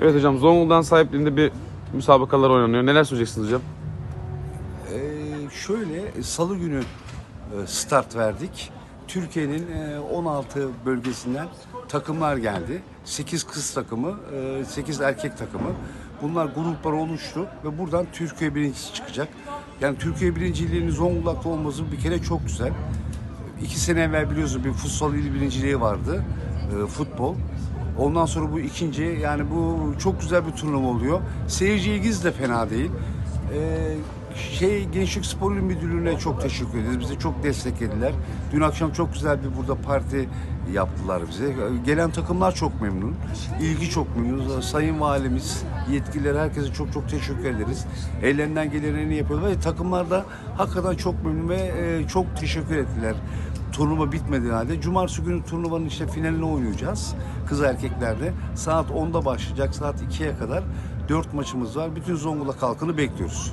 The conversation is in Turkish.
Evet hocam Zonguldak'ın sahipliğinde bir müsabakalar oynanıyor. Neler söyleyeceksiniz hocam? Ee, şöyle salı günü e, start verdik. Türkiye'nin e, 16 bölgesinden takımlar geldi. 8 kız takımı, 8 erkek takımı. Bunlar gruplar oluştu ve buradan Türkiye birincisi çıkacak. Yani Türkiye birinciliğinin Zonguldak'ta olması bir kere çok güzel. İki sene evvel biliyorsunuz bir futsal il birinciliği vardı. e, futbol. Ondan sonra bu ikinci yani bu çok güzel bir turnuva oluyor. Seyirci ilgisi de fena değil. Ee, şey Gençlik Spor İl Müdürlüğü'ne çok teşekkür ederiz. Bizi çok desteklediler. Dün akşam çok güzel bir burada parti yaptılar bize. Gelen takımlar çok memnun. İlgi çok memnun. Sayın Valimiz, yetkililer herkese çok çok teşekkür ederiz. Ellerinden geleni yapıyorlar takımlar da hakikaten çok memnun ve e, çok teşekkür ettiler. Turnuva bitmediği halde. Cumartesi günü turnuvanın işte finalini oynayacağız. Kız erkeklerde. Saat 10'da başlayacak. Saat 2'ye kadar 4 maçımız var. Bütün Zonguldak halkını bekliyoruz.